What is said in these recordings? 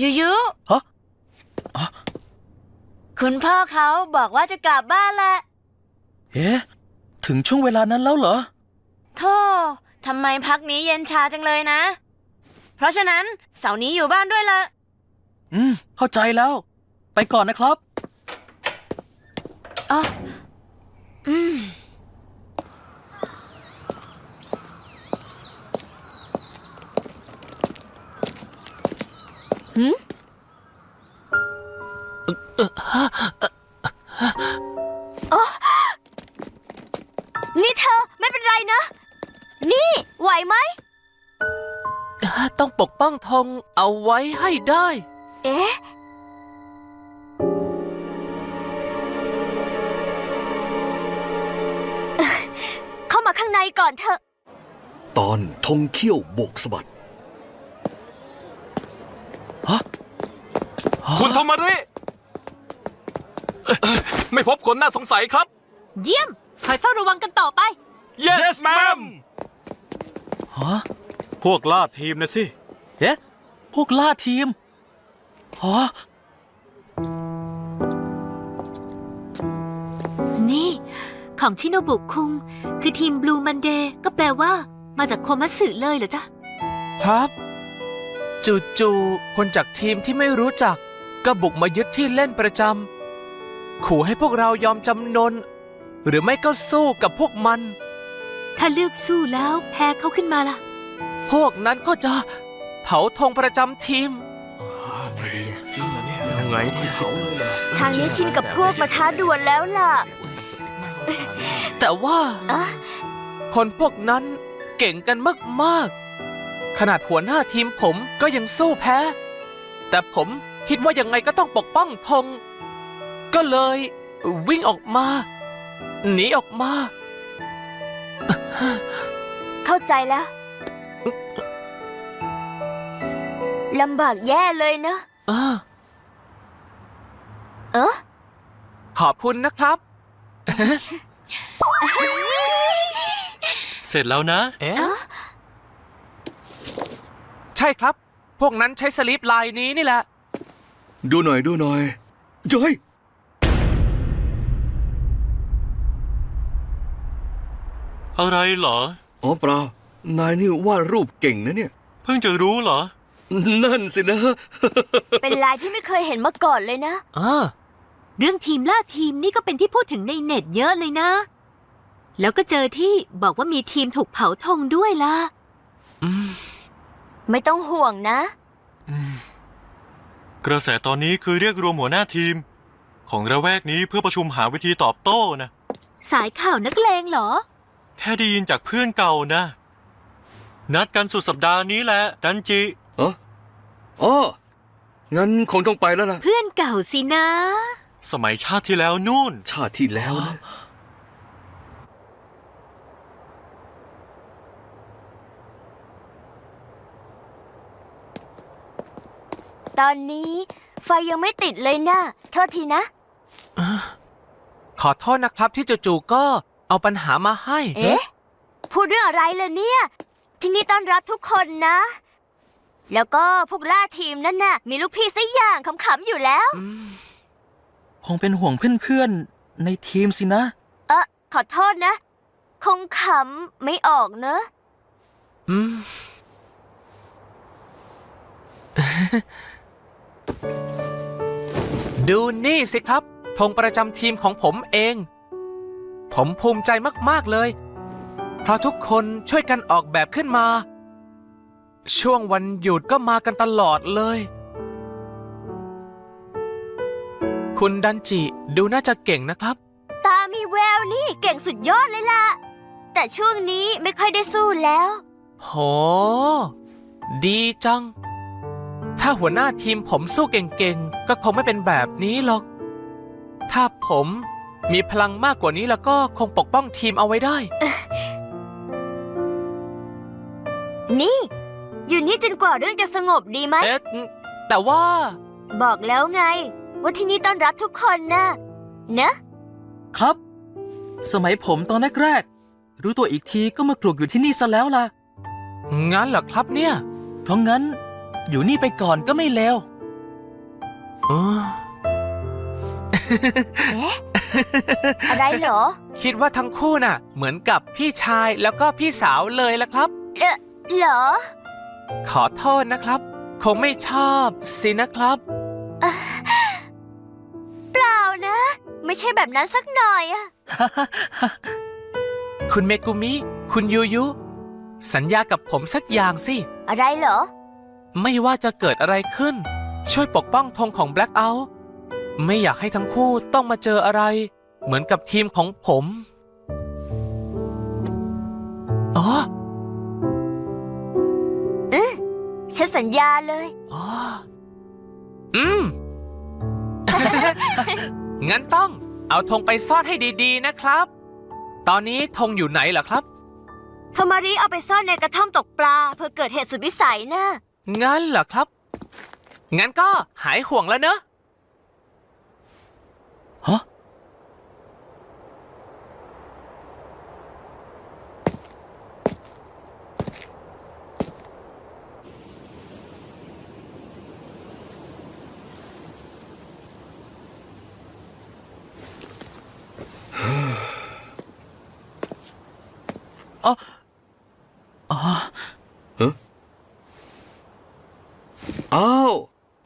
ยูยูฮะอ๋อ คุณพ่อเขาบอกว่าจะกลับบ้านแหละ เอ๊ะ ถึงช่วงเวลานั้นแล้วเหรอ โธ่ทำไมพักนี้เย็นชาจังเลยนะ เพราะฉะนั้นเสาร์นี้อยู่บ้านด้วยละ อืม เข้าใจแล้ว ไปก่อนนะครับ อ๋อ อืม หืมนี่เธอไม่เป็นไรนะ นี่ไหวไหม ต้องปกป้องธงเอาไว้ให้ได้ เอ๊ะเข้ามาข้างในก่อนเถอะ ตอนธงเขี้ยวโบกสะบัด คุณโท มาริเอ่อไม่พบคนน่าสงสัยครับ เยี่ยม คอยเฝ้าระวังกันต่อไป yes ma'am ฮะพวกล่าทีมนะสิ เอ๊ะ พวกล่าทีมฮะนี่ ของชิโนบุคุง คือทีมบลูมันเดย์ก็แปลว่า มาจากโคมัตสึเลยเหรอจ๊ะ ครับ จู่ๆคนจากทีมที่ไม่รู้จัก ก็บุกมายึดที่เล่นประจำขู่ให้พวกเรายอมจำนน หรือไม่ก็สู้กับพวกมัน ถ้าเลือกสู้แล้วแพ้เขาขึ้นมาล่ะ พวกนั้นก็จะเผาธงประจำทีมยังไงดีทางนี้ชินกับพวกมาท้าดวลแล้วล่ะ แต่ว่าอะ คนพวกนั้นเก่งกันมาก ๆ ขนาดหัวหน้าทีมผมก็ยังสู้แพ้ แต่ผม คิดว่ายังไงก็ต้องปกป้องธงก็เลยวิ่งออกมา หนีออกมา เข้าใจแล้วลำบากแย่เลยนะ เออ เออขอบคุณนะครับ เสร็จแล้วนะ เอ๊ะใช่ครับ พวกนั้นใช้สลิปลายนี้นี่แหละ ดูหน่อยดูหน่อยเจ้ยอะไรเหรอ อ๋อเปล่านายนี่วาดรูปเก่งนะเนี่ย เพิ่งจะรู้เหรอ นั่นสินะ เป็นลายที่ไม่เคยเห็นมาก่อนเลยนะ อ่าเรื่องทีมล่าทีมนี่ก็เป็นที่พูดถึงในเน็ตเยอะเลยนะ แล้วก็เจอที่บอกว่ามีทีมถูกเผาธงด้วยล่ะอืมไม่ต้องห่วงนะ กระแสตอนนี้คือเรียกรวมหัวหน้าทีม ของระแวกนี้เพื่อประชุมหาวิธีตอบโต้นะ สายข่าวนักเลงเหรอ แค่ได้ยินจากเพื่อนเก่านะ นัดกันสุดสัปดาห์นี้แหละดันจิ เอออ๋องั้นคงต้องไปแล้วล่ะ เพื่อนเก่าสินะ สมัยชาติที่แล้วนู่น ชาติที่แล้วนะ ตอนนี้ ไฟยังไม่ติดเลยนะโทษทีนะ ขอโทษนะครับที่จู่ๆก็เอาปัญหามาให้ เอ๊ะ พูดเรื่องอะไรเลยเนี่ย ที่นี่ต้อนรับทุกคนนะ แล้วก็พวกล่าทีมนั่นน่ะ มีลูกพี่สักอย่างขำๆอยู่แล้ว คงเป็นห่วงเพื่อนๆ ในทีมสินะ เออขอโทษนะ คงขำไม่ออกเนอะ อืม ดูนี่สิครับธงประจำทีมของผมเอง ผมภูมิใจมาก ๆ เลย เพราะทุกคนช่วยกันออกแบบขึ้นมา ช่วงวันหยุดก็มากันตลอดเลย คุณดันจิดูน่าจะเก่งนะครับ ตามีแววนี่เก่งสุดยอดเลยล่ะ แต่ช่วงนี้ไม่ค่อยได้สู้แล้ว โห ดีจัง ถ้าหัวหน้าทีมผมสู้เก่งๆ ก็คงไม่เป็นแบบนี้หรอก ถ้าผมมีพลังมากกว่านี้แล้วก็คงปกป้องทีมเอาไว้ได้ นี่ อยู่นี่จนกว่าเรื่องจะสงบดีไหม เอ๊ะแต่ว่า บอกแล้วไง ว่าที่นี่ต้อนรับทุกคนนะเนอะครับ สมัยผมตอนแรกๆรู้ตัวอีกทีก็มากลุกอยู่ที่นี่ซะแล้วล่ะ งั้นเหรอครับเนี่ย เพราะงั้น อยู่นี่ไปก่อนก็ไม่เลวเอออะไรเหรอ คิดว่าทั้งคู่น่ะ เหมือนกับพี่ชายแล้วก็พี่สาวเลยละครับเออเหรอ ขอโทษนะครับ คงไม่ชอบสินะครับ เปล่านะ ไม่ใช่แบบนั้นสักหน่อยอะคุณเมกุมิ คุณยูยุ สัญญากับผมสักอย่างสิ อะไรเหรอ ไม่ว่าจะเกิดอะไรขึ้น ช่วยปกป้องธงของ Blackout ไม่อยากให้ทั้งคู่ต้องมาเจออะไร เหมือนกับทีมของผมอ๋อฉันสัญญาเลย อ๋ออืม งั้นต้องเอาธงไปซ่อนให้ดีๆนะครับ ตอนนี้ธงอยู่ไหนล่ะครับ โทมาริเอาไปซ่อนในกระท่อมตกปลา เพื่อเกิดเหตุสุดวิสัยนะ งั้นเหรอครับ งั้นก็หายห่วงแล้วเนอะฮะอ๋ออ๋อ อ้าว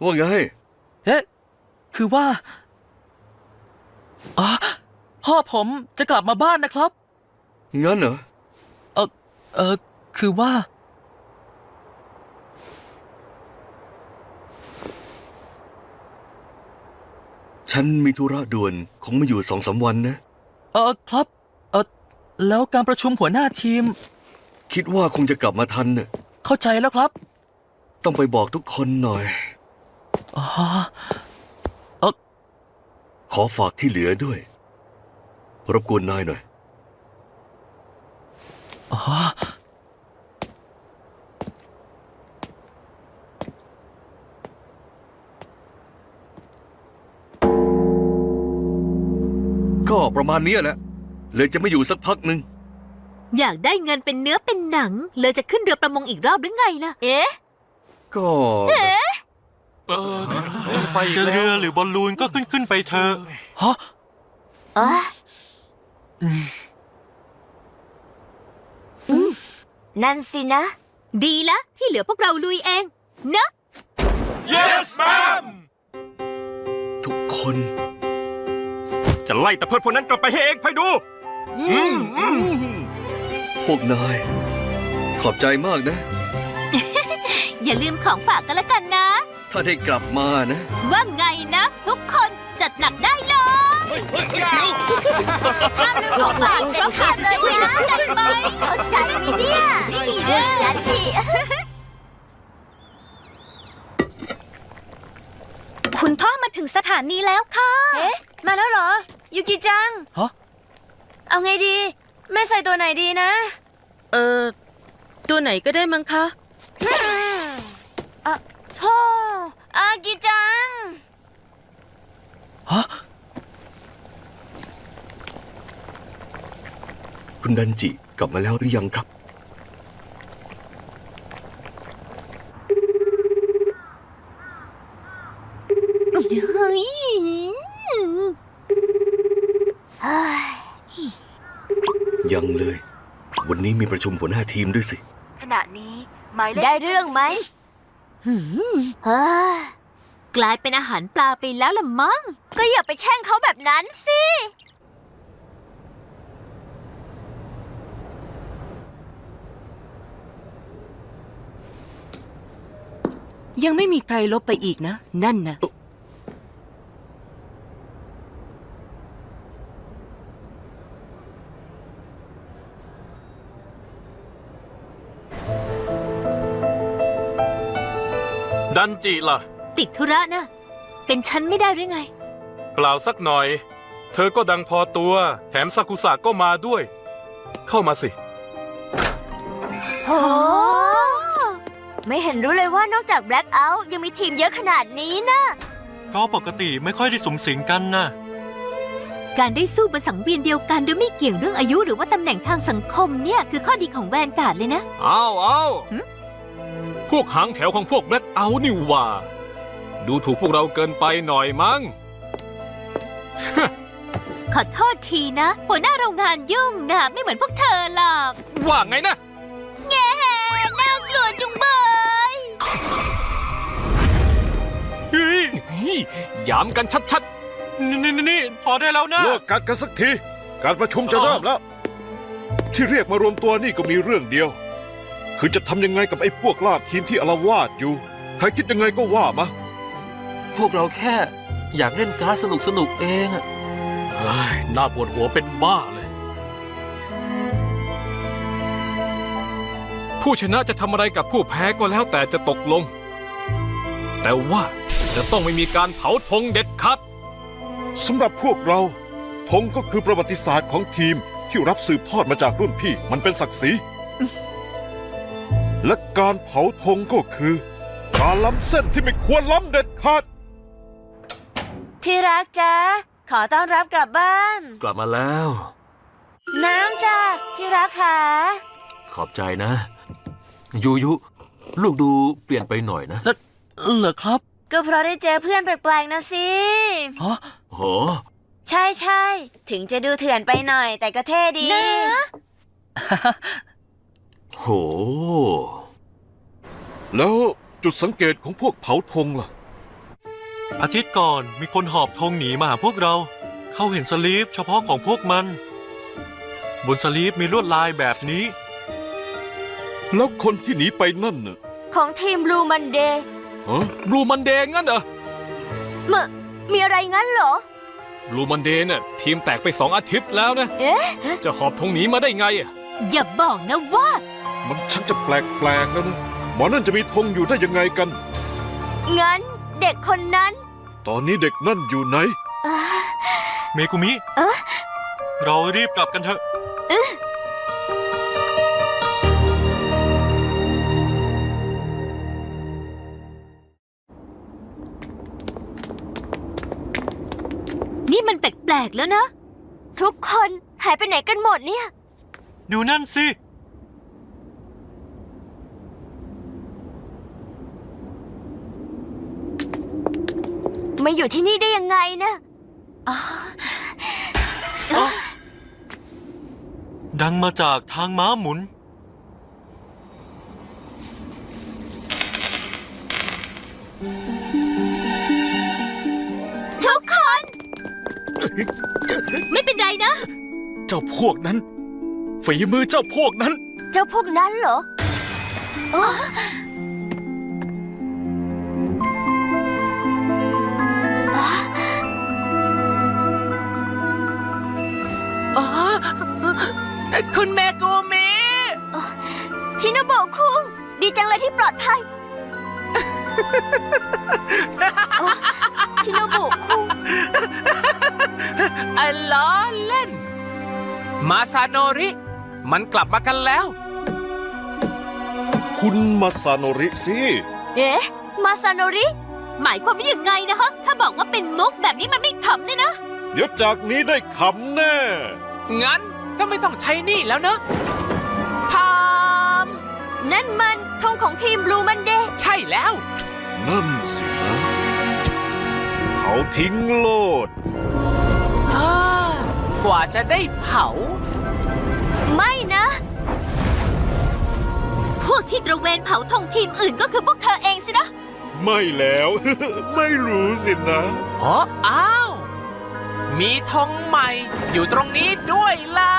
ว่าไง เอ๊ะคือว่าอ๋อพ่อผมจะกลับมาบ้านนะครับ งั้นเหรอ เออเออคือว่า ฉันมีธุระด่วนคงไม่อยู่สองสามวันนะ เออครับ เออแล้วการประชุมหัวหน้าทีม คิดว่าคงจะกลับมาทันน่ะ เข้าใจแล้วครับ ต้องไปบอกทุกคนหน่อย อ๋อขอฝากที่เหลือด้วย รบกวนนายหน่อย อ๋อก็ประมาณเนี้ยแหละ เลยจะไม่อยู่สักพักหนึ่ง อยากได้เงินเป็นเนื้อเป็นหนัง เลยจะขึ้นเรือประมงอีกรอบหรือไงล่ะ เอ๊ะ ก็แบบเออจะเรือหรือบอลลูนก็ขึ้นขึ้นไปเถอะฮะอ๋ออืมนั่นสินะ ดีละที่เหลือพวกเราลุยเอง เนอะ yes ma'am ทุกคนจะไล่แต่เพื่อนพวกนั้นกลับไปให้เองไปดู พวกนาย ขอบใจมากนะ อย่าลืมของฝากกันละกันนะ ถ้าได้กลับมานะ ว่าไงนะ ทุกคนจัดหนักได้เลยห้ามลืมของฝากเด็ดขาดเลยนะใจไหมเข้าใจไหมเนี่ยนี่ดีเลยยันทีคุณพ่อมาถึงสถานีแล้วค่ะ เอ๊ะ มาแล้วเหรอ ยูกิจัง ฮะ เอาไงดี แม่ใส่ตัวไหนดีนะ เออ ตัวไหนก็ได้มั้งคะอะ พ่ออากิจัง ฮะ คุณดันจิกลับมาแล้วหรือยังครับยังเลย วันนี้มีประชุมหัวหน้าทีมด้วยสิ ขณะนี้ได้เรื่องไหม เฮ้ยกลายเป็นอาหารปลาไปแล้วละมั้ง ก็อย่าไปแช่งเขาแบบนั้นสิ ยังไม่มีใครลบไปอีกนะ นั่นนะ ดันจิล่ะ ติดธุระนะ เป็นฉันไม่ได้หรือไง เปล่าสักหน่อย เธอก็ดังพอตัว แถมซากุสะก็มาด้วย เข้ามาสิ โอ้ไม่เห็นรู้เลยว่านอกจาก Black Out ยังมีทีมเยอะขนาดนี้นะก็ปกติไม่ค่อยได้สุมสิงกันนะการได้สู้บนสังเวียนเดียวกันโดยไม่เกี่ยงเรื่องอายุหรือว่าตำแหน่งทางสังคมเนี่ย คือข้อดีของแวนการ์ดเลยนะ เอาเอาหึ พวกหางแถวของพวกแบล็คเอาท์นี่หว่า ดูถูกพวกเราเกินไปหน่อยมั้ง ขอโทษทีนะ หัวหน้าโรงงานยุ่งนะไม่เหมือนพวกเธอหรอกว่าไงนะ แง่น่ากลัวจุงเบยเฮ้ยย้ำกันชัดนี่นี่นี่พอได้แล้วนะ เลิกกัดกันสักที การประชุมจะเริ่มแล้ว ที่เรียกมารวมตัวนี่ก็มีเรื่องเดียว คือจะทำยังไงกับไอ้พวกล่าทีมที่อารวาสอยู่ ใครคิดยังไงก็ว่ามา พวกเราแค่อยากเล่นการ์ดสนุกสนุกๆเองอะเฮ้ยน่าปวดหัวเป็นบ้าเลยๆผู้ชนะจะทำอะไรกับผู้แพ้ก็แล้วแต่จะตกลง แต่ว่าจะต้องไม่มีการเผาธงเด็ดขาดสำหรับพวกเราธงก็คือประวัติศาสตร์ของทีมที่รับสืบทอดมาจากรุ่นพี่ มันเป็นศักดิ์ศรี และการเผาธงก็คือ การล้ำเส้นที่ไม่ควรล้ำเด็ดขาด ที่รักจ้าขอต้อนรับกลับบ้าน กลับมาแล้ว น้ำจ้าที่รักค่ะขอบใจนะ ยูยุ ลูกดูเปลี่ยนไปหน่อยนะเหรอครับก็เพราะได้เจอเพื่อนแปลกๆนะสิ ฮะโห ใช่ใช่ถึงจะดูเถื่อนไปหน่อยแต่ก็เท่ดี โห แล้วจุดสังเกตของพวกเผาธงล่ะ อาทิตย์ก่อนมีคนหอบธงหนีมาหาพวกเรา เขาเห็นสลีปเฉพาะของพวกมัน บนสลีปมีลวดลายแบบนี้ แล้วคนที่หนีไปนั่นน่ะของทีมบลูมันเดย์ฮะบลูมันเดย์งั้นเหรอมะมีอะไรงั้นเหรอ บลูมันเดย์เนี่ยทีมแตกไปสองอาทิตย์แล้วนะ เอ๊ะ จะหอบธงหนีมาได้ไงอะอย่าบอกนะว่า มันชักจะแปลกๆแล้วนะหมอนั่นจะมีธงอยู่ได้ยังไงกัน งั้นเด็กคนนั้นตอนนี้เด็กนั่นอยู่ไหนอ่าเมกุมิเอ๊ะเรารีบกลับกันเถอะ นี่มันแปลกๆแล้วนะ ทุกคนหายไปไหนกันหมดเนี่ย ดูนั่นสิ มาอยู่ที่นี่ได้ยังไงนะดังมาจากทางม้าหมุน ทุกคน ไม่เป็นไรนะ เจ้าพวกนั้น ฝีมือเจ้าพวกนั้น เจ้าพวกนั้นเหรอ คุง ดีจังเลยที่ปลอดภัยเอ้อชิโนโบะคุง อะล้อเล่น มาซาโนริ มันกลับมากันแล้ว คุณมาซาโนริสิเอ๊ะ มาซาโนริ หมายความว่ายังไงนะฮะ ถ้าบอกว่าเป็นมุกแบบนี้มันไม่ขำเลยนะ เดี๋ยวจากนี้ได้ขำแน่ งั้นก็ไม่ต้องใช้หนี่แล้วเนอะพาม นั่นมันธงของทีมบลูมันเดย์ใช่แล้ว นั่นสินะเขาทิ้งโลด ฮ่ากว่าจะได้เผา ไม่นะ พวกที่ตระเวนเผาธงทีมอื่นก็คือพวกเธอเองสินะ ไม่แล้ว ไม่รู้สินะ อ๋อ อ้าว มีธงใหม่อยู่ตรงนี้ด้วยล่ะ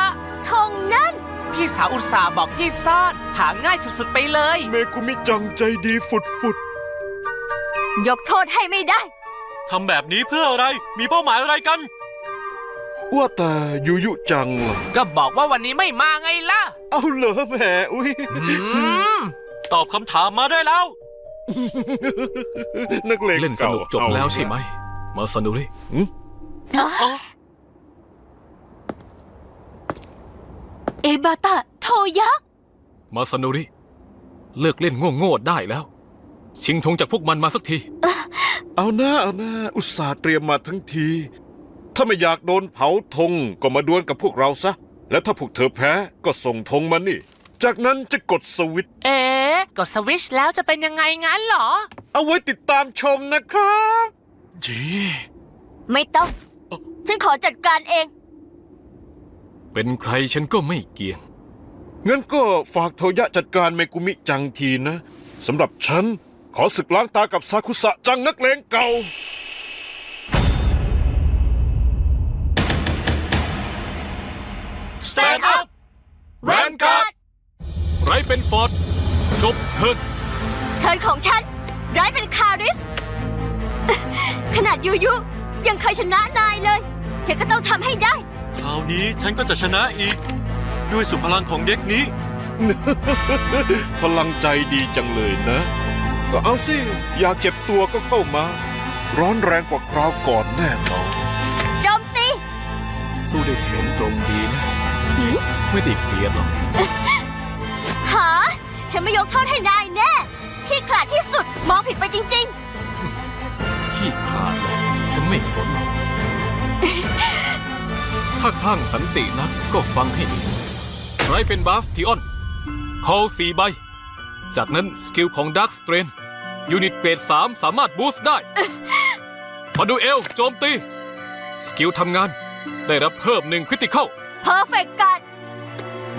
ธงนั่นพี่ สาวอุตส่าห์บอกที่ซ่อน หาง่ายสุดๆไปเลย เมกุมิจังใจดีฟุดฟุดยกโทษให้ไม่ได้ ทำแบบนี้เพื่ออะไร มีเป้าหมายอะไรกันๆว่าแต่ยูยุจังล่ะก็บอกว่าวันนี้ไม่มาไงล่ะ เอาเหรอแหมอุ้ยอืม ตอบคำถามมาได้แล้ว นักเลงเล่นสนุกจบเาแล้วใช่ไหม มาสนุริ เอ บาตะโทยะ มาสนุริ เลิกเล่นโง่ๆได้แล้ว ชิงธงจากพวกมันมาสักที เอาหน้าเอาหน้าอุตส่าห์เตรียมมาทั้งที ถ้าไม่อยากโดนเผาธงก็มาดวลกับพวกเราซะ แล้วถ้าพวกเธอแพ้ก็ส่งธงมานี่ จากนั้นจะกดสวิตช์เอ๊ะกดสวิตชแล้วจะเป็นยังไงงั้นเหรอ เอาไว้ติดตามชมนะครับ จีไม่ต้อง ฉันขอจัดการเอง เป็นใครฉันก็ไม่เกี่ยง งั้นก็ฝากโทยะจัดการเมกุมิจังทีนะสำหรับฉัน ขอศึกล้างตากับซากุสะจังนักเลงเก่า Stand up แวนการ์ดไรเป็นฟอร์ด จบเถิดเทิร์นของฉัน ร้ายเป็นคาริส ขนาดยูยุยังเคยชนะนายเลย ฉันก็ต้องทำให้ได้ คราวนี้ฉันก็จะชนะอีก ด้วยสุดพลังของเด็กนี้ พลังใจดีจังเลยนะ ก็เอาสิ อยากเจ็บตัวก็เข้ามา ร้อนแรงกว่าคราวก่อนแน่นอนโจมตี สู้ได้เถียงตรงดีนะไม่ได้เกลียดหรอก หา ฉันไม่ยกโทษให้นายแน่ ที่ขลาดที่สุดมองผิดไปจริง ขี้ขลาดเลยฉันไม่สนหรอก ถ้าคลั่งสันตินักก็ฟังให้ดีไรเป็นบาสติออนคอลสี่ใบ จากนั้นสกิลของดักสเตรนยูนิตเกรด3สามารถบูสต์ได้มาดูเอลโจมตี สกิลทำงาน ได้รับเพิ่มหนึ่งคริติเข้าๆเพอร์เฟกการ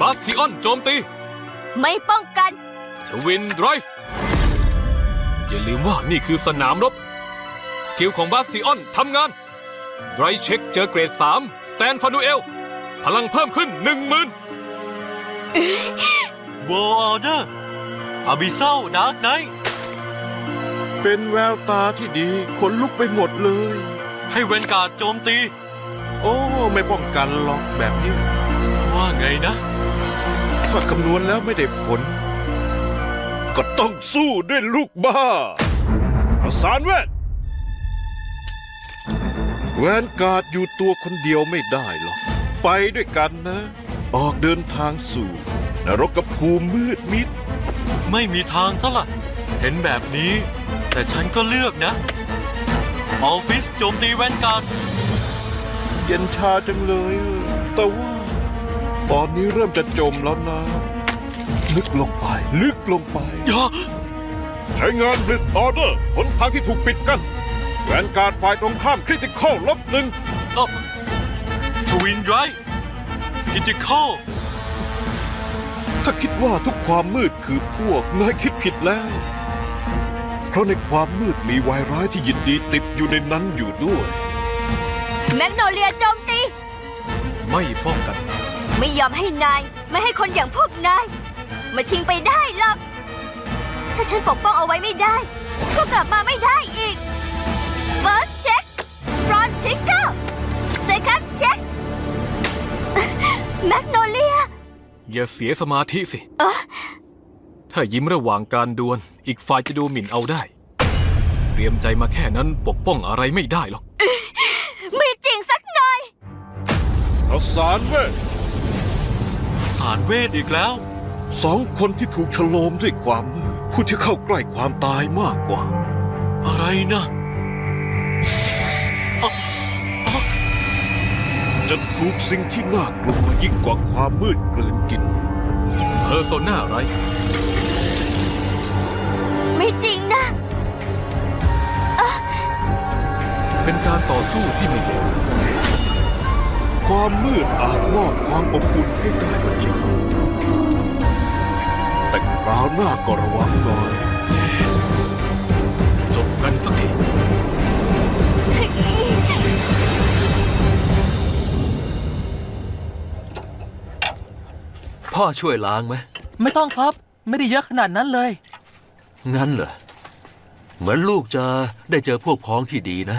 บาสติออนโจมตี ไม่ป้องกันทวินไดรฟ์อย่าลืมว่านี่คือสนามรบ สกิลของบาสติออนทำงาน ไรเช็คเจอเกรด 3 สแตนฟานูเอล พลังเพิ่มขึ้น 1 0,000 World Order อาบิเซลดาร์กไนท์เป็นแววตาที่ดีขนลุกไปหมดเลย ให้เวนการ์ดโจมตี โอ้ ไม่ป้องกันหรอกแบบนี้ ว่าไงนะ ถ้าคำนวณแล้วไม่ได้ผล ก็ต้องสู้ด้วยลูกบ้าประสานเวท แวนการ์ดอยู่ตัวคนเดียวไม่ได้หรอก ไปด้วยกันนะ ออกเดินทางสู่ นรกภูมิมืดมิด ไม่มีทางซะละเห็นแบบนี้ แต่ฉันก็เลือกนะ ออฟฟิศโจมตีแวนการ์ดเย็นชาจังเลย แต่ว่า ตอนนี้เริ่มจะจมแล้วนะ ลึกลงไป ลึกลงไป ยะ ใช้งาน Blitz Order หนทางที่ถูกปิดกั้น แวนการ์ดฝ่ายตรงข้ามคริติคอลลบหนึ่งทวินไรคิจิคอลถ้าคิดว่าทุกความมืดคือพวกนายคิดผิดแล้ว เพราะในความมืดมีวายร้ายที่ยินดีติดอยู่ในนั้นอยู่ด้วย แมกโนเลียโจมตี ไม่ป้องกัน ไม่ยอมให้นาย ไม่ให้คนอย่างพวกนาย มาชิงไปได้หรอก ถ้าฉันปกป้องเอาไว้ไม่ได้ ก็กลับมาไม่ได้อีก First check front trigger second check แมกโนเลีย อย่าเสียสมาธิสิถ้ายิ้มระหว่างการดวล อีกฝ่ายจะดูหมิ่นเอาได้ เตรียมใจมาแค่นั้นปกป้องอะไรไม่ได้หรอก ไม่จริงสักหน่อยเอาสารเวทสารเวทอีกแล้ว สองคนที่ถูกฉโลมด้วยความมืดผู้ที่เข้าใกล้ความตายมากกว่า อะไรนะ จะถูกสิ่งที่น่ากลัวยิ่งกว่าความมืดกลืนกิน เพอร์โซนาไร ไม่จริงนะ เป็นการต่อสู้ที่ไม่เลวความมืดอาจมอบความอบอุ่นให้ได้ก็จริง แต่คราวหน้าก็ระวังหน่อย จบกันสักที พ่อช่วยล้างไหม ไม่ต้องครับ ไม่ได้เยอะขนาดนั้นเลย งั้นเหรอ เหมือนลูกจะได้เจอพวกพ้องที่ดีนะ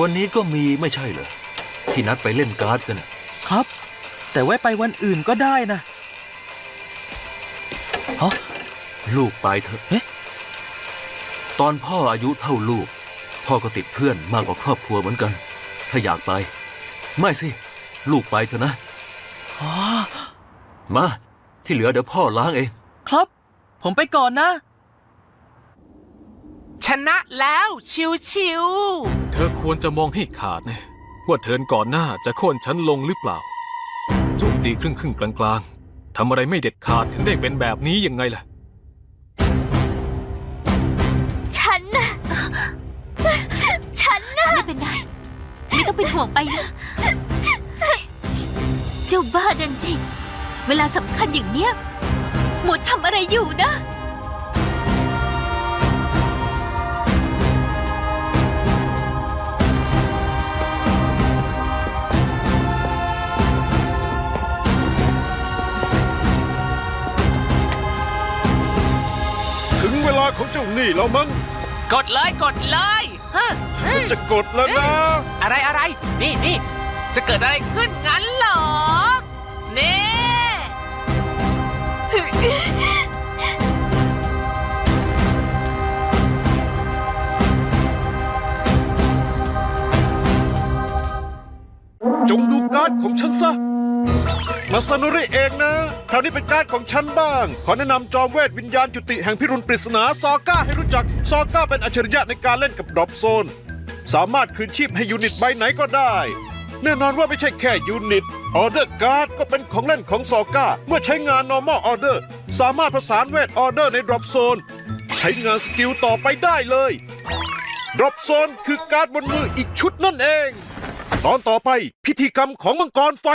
วันนี้ก็มีไม่ใช่เหรอ ที่นัดไปเล่นการ์ดกันน่ะครับ แต่ไว้ไปวันอื่นก็ได้นะฮะลูกไปเถอะเอ๊ะ ตอนพ่ออายุเท่าลูก พ่อก็ติดเพื่อนมากกว่าครอบครัวเหมือนกัน ถ้าอยากไป ไม่สิ ลูกไปเถอะนะ อ๋อ มา ที่เหลือเดี๋ยวพ่อล้างเอง ครับ ผมไปก่อนนะ ชนะแล้วชิวชิวๆเธอควรจะมองให้ขาดนะว่าเทิร์นก่อนหน้าจะโค่นฉันลงหรือเปล่าโจมตีครึ่งครึ่งๆกลางๆทำอะไรไม่เด็ดขาดถึงได้เป็นแบบนี้ยังไงล่ะ เป็นไร ไม่ต้องเป็นห่วงไปนะ เจ้าบ้าดันจริงเวลาสำคัญอย่างเนี้ย หมดทำอะไรอยู่นะ ถึงเวลาของเจ้าหนี้แล้วมั้ง กดเลยกดเลยฮะ จะกดแล้วนะ อะไรอะไร นี่นี่จะเกิดอะไรขึ้นงั้นเหรอนี่จงดูการ์ดของฉันซะ มาซานุริเองนะ คราวนี้เป็นการ์ดของฉันบ้าง ขอแนะนำจอมเวทวิญญาณจุติแห่งพิรุณปริศนาซอก้าให้รู้จัก ซอก้าเป็นอัจฉริยะในการเล่นกับดรอปโซน สามารถคืนชีพให้ยูนิตใบไหนก็ได้ แน่นอนว่าไม่ใช่แค่ยูนิตออเดอร์การ์ดก็เป็นของเล่นของซอก้า เมื่อใช้งาน normal order สามารถผสานเวทออเดอร์ในดรอปโซน ใช้งานสกิลต่อไปได้เลยดรอปโซนคือการ์ดบนมืออีกชุดนั่นเอง ตอนต่อไปพิธีกรรมของมังกรไฟ